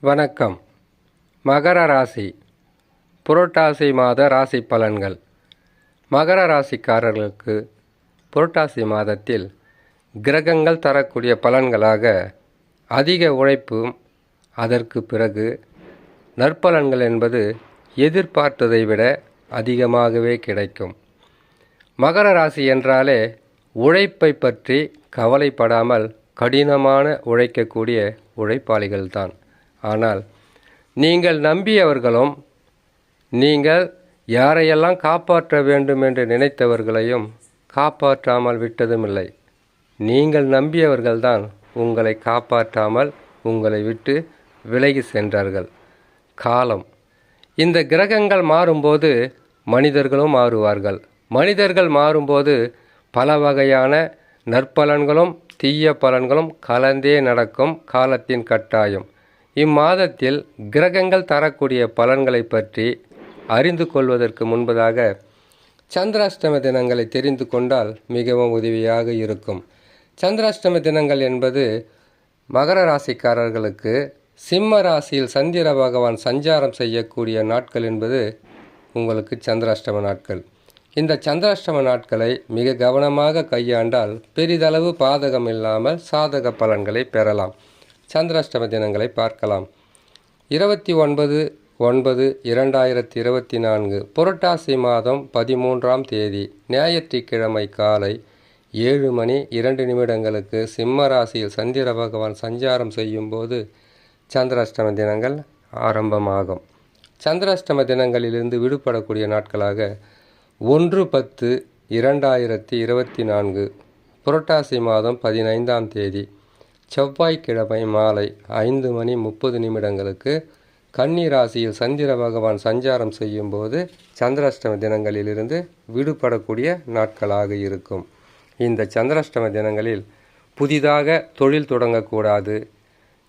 வணக்கம். மகர ராசி. புரட்டாசி மாத ராசி பலன்கள். மகர ராசிக்காரர்களுக்கு புரட்டாசி மாதத்தில் கிரகங்கள் தரக்கூடிய பலன்களாக அதிக உழைப்பும் அதற்கு பிறகு நற்பலன்கள் என்பது எதிர்பார்த்ததை விட அதிகமாகவே கிடைக்கும். மகர ராசி என்றாலே உழைப்பை பற்றி கவலைப்படாமல் கடினமான உழைக்கக்கூடிய உழைப்பாளிகள்தான். ஆனால் நீங்கள் நம்பியவர்களும் நீங்கள் யாரையெல்லாம் காப்பாற்ற வேண்டும் என்று நினைத்தவர்களையும் காப்பாற்றாமல் விட்டதுமில்லை. நீங்கள் நம்பியவர்கள்தான் உங்களை காப்பாற்றாமல் உங்களை விட்டு விலகி சென்றார்கள். காலம். இந்த கிரகங்கள் மாறும்போது மனிதர்களும் மாறுவார்கள். மனிதர்கள் மாறும்போது பல வகையான நற்பலன்களும் தீய பலன்களும் கலந்தே நடக்கும் காலத்தின் கட்டாயம். இம்மாதத்தில் கிரகங்கள் தரக்கூடிய பலன்களை பற்றி அறிந்து கொள்வதற்கு முன்பதாக சந்திராஷ்டம தினங்களை தெரிந்து கொண்டால் மிகவும் உதவியாக இருக்கும். சந்திராஷ்டம தினங்கள் என்பது மகர ராசிக்காரர்களுக்கு சிம்ம ராசியில் சந்திர பகவான் சஞ்சாரம் செய்யக்கூடிய நாட்கள் என்பது உங்களுக்கு சந்திராஷ்டம நாட்கள். இந்த சந்திராஷ்டம நாட்களை மிக கவனமாக கையாண்டால் பெரிதளவு பாதகம் இல்லாமல் சாதக பலன்களை பெறலாம். சந்திராஷ்டம தினங்களை பார்க்கலாம். இருபத்தி ஒன்பது ஒன்பது இரண்டாயிரத்தி இருபத்தி நான்கு புரட்டாசி மாதம் பதிமூன்றாம் தேதி ஞாயிற்றுக்கிழமை காலை ஏழு மணி இரண்டு நிமிடங்களுக்கு சிம்ம ராசியில் சந்திர பகவான் சஞ்சாரம் செய்யும்போது சந்திராஷ்டம தினங்கள் ஆரம்பமாகும். சந்திராஷ்டம தினங்களிலிருந்து விடுபடக்கூடிய நாட்களாக ஒன்று பத்து இரண்டாயிரத்தி இருபத்தி நான்கு புரட்டாசி மாதம் பதினைந்தாம் தேதி செவ்வாய்க்கிழமை மாலை ஐந்து மணி முப்பது நிமிடங்களுக்கு கன்னி ராசியில் சந்திர பகவான் சஞ்சாரம் செய்யும்போது சந்திராஷ்டம தினங்களிலிருந்து விடுபடக்கூடிய நாட்களாக இருக்கும். இந்த சந்திராஷ்டம தினங்களில் புதிதாக தொழில் தொடங்கக்கூடாது.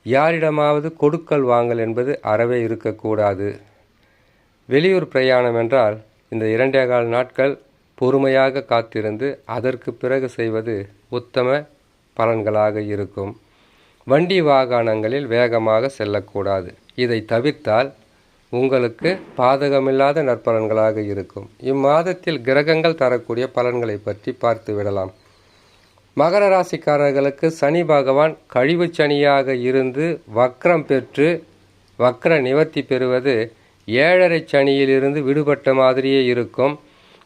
யாரிடமாவது கொடுக்கல் வாங்கல் என்பது அறவே இருக்கக்கூடாது. வெளியூர் பிரயாணம் என்றால் இந்த இரண்டே கால் நாட்கள் பொறுமையாக காத்திருந்து அதற்கு பிறகு செய்வது உத்தம பலன்களாக இருக்கும். வண்டி வாகனங்களில் வேகமாக செல்லக்கூடாது. இதை தவிர்த்தால் உங்களுக்கு பாதகமில்லாத நற்பலன்களாக இருக்கும். இம்மாதத்தில் கிரகங்கள் தரக்கூடிய பலன்களை பற்றி பார்த்து விடலாம். மகர ராசிக்காரர்களுக்கு சனி பகவான் கழிவு சனியாக இருந்து வக்ரம் பெற்று வக்ர நிவர்த்தி பெறுவது ஏழரை சனியிலிருந்து விடுபட்ட மாதிரியே இருக்கும்.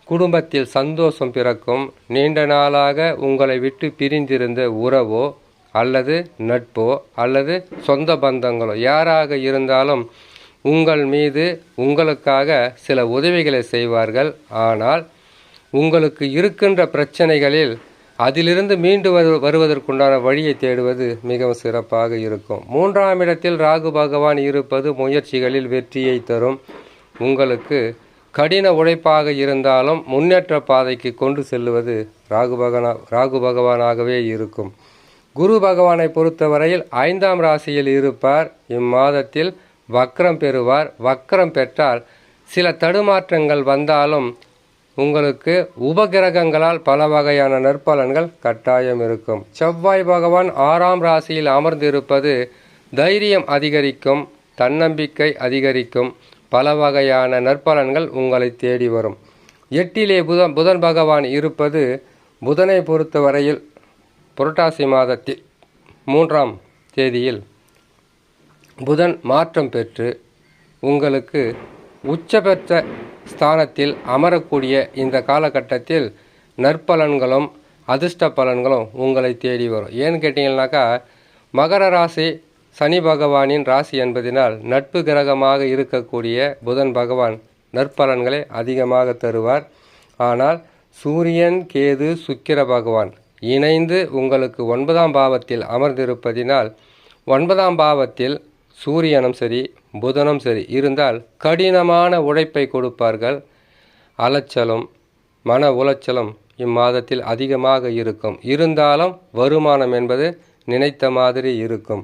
குடும்பத்தில் சந்தோஷம் பிறக்கும். நீண்ட நாளாக உங்களை விட்டு பிரிந்திருந்த உறவோ அல்லது நட்போ அல்லது சொந்த பந்தங்களோ யாராக இருந்தாலும் உங்கள் மீது உங்களுக்காக சில உதவிகளை செய்வார்கள். ஆனால் உங்களுக்கு இருக்கின்ற பிரச்சனைகளில் அதிலிருந்து மீண்டு வரு வருவதற்குண்டான வழியை தேடுவது மிகவும் சிறப்பாக இருக்கும். மூன்றாம் இடத்தில் ராகு பகவான் இருப்பது முயற்சிகளில் வெற்றியை தரும். உங்களுக்கு கடின உழைப்பாக இருந்தாலும் முன்னேற்ற பாதைக்கு கொண்டு செல்லுவது ராகு பகவானா ராகு பகவானாகவே இருக்கும். குரு பகவானை பொறுத்தவரையில் ஐந்தாம் ராசியில் இருப்பார். இம்மாதத்தில் வக்ரம் பெறுவார். வக்ரம் பெற்றால் சில தடுமாற்றங்கள் வந்தாலும் உங்களுக்கு உபகிரகங்களால் பல வகையான நற்பலன்கள் கட்டாயம் இருக்கும். செவ்வாய் பகவான் ஆறாம் ராசியில் அமர்ந்திருப்பது தைரியம் அதிகரிக்கும் தன்னம்பிக்கை அதிகரிக்கும் பல வகையான நற்பலன்கள் உங்களை தேடி வரும். எட்டிலே புதன் புதன் பகவான் இருப்பது புதனை பொறுத்தவரையில் புரட்டாசி மாதத்தில் மூன்றாம் தேதியில் புதன் மாற்றம் பெற்று உங்களுக்கு உச்சபெற்ற ஸ்தானத்தில் அமரக்கூடிய இந்த காலகட்டத்தில் நற்பலன்களும் அதிர்ஷ்ட பலன்களும் உங்களை தேடி வரும். ஏன்னு கேட்டிங்கன்னாக்கா மகர ராசி சனி பகவானின் ராசி என்பதினால் நட்பு கிரகமாக இருக்கக்கூடிய புதன் பகவான் நற்பலன்களை அதிகமாக தருவார். ஆனால் சூரியன் கேது சுக்கிர பகவான் இணைந்து உங்களுக்கு ஒன்பதாம் பாவத்தில் அமர்ந்திருப்பதினால் ஒன்பதாம் பாவத்தில் சூரியனும் சரி புதனும் சரி இருந்தால் கடினமான உழைப்பை கொடுப்பார்கள். அலைச்சலும் மன உளைச்சலும் இம்மாதத்தில் அதிகமாக இருக்கும். இருந்தாலும் வருமானம் என்பது நினைத்த மாதிரி இருக்கும்.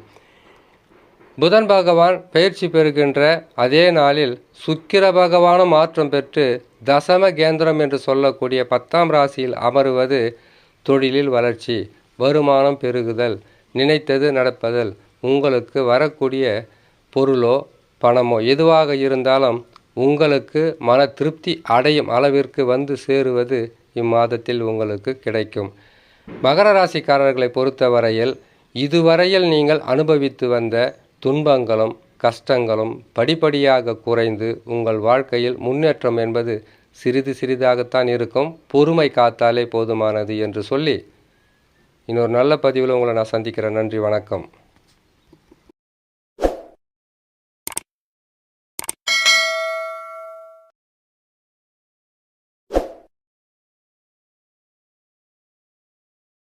புதன் பகவான் பயிற்சி பெறுகின்ற அதே நாளில் சுக்கிர பகவானும் மாற்றம் பெற்று தசம கேந்திரம் என்று சொல்லக்கூடிய பத்தாம் ராசியில் அமருவது தொழிலில் வளர்ச்சி வருமானம் பெருகுதல் நினைத்தது நடப்பதல் உங்களுக்கு வரக்கூடிய பொருளோ பணமோ எதுவாக இருந்தாலும் உங்களுக்கு மன திருப்தி அடையும் அளவிற்கு வந்து சேருவது இம்மாதத்தில் உங்களுக்கு கிடைக்கும். மகர ராசிக்காரர்களை பொறுத்தவரையில் இதுவரையில் நீங்கள் அனுபவித்து வந்த துன்பங்களும் கஷ்டங்களும் படிப்படியாக குறைந்து உங்கள் வாழ்க்கையில் முன்னேற்றம் என்பது சிறிது சிறிதாகத்தான் இருக்கும். பொறுமை காத்தாலே போதுமானது என்று சொல்லி இன்னொரு நல்ல பதிவில் உங்களை நான் சந்திக்கிறேன். நன்றி வணக்கம்.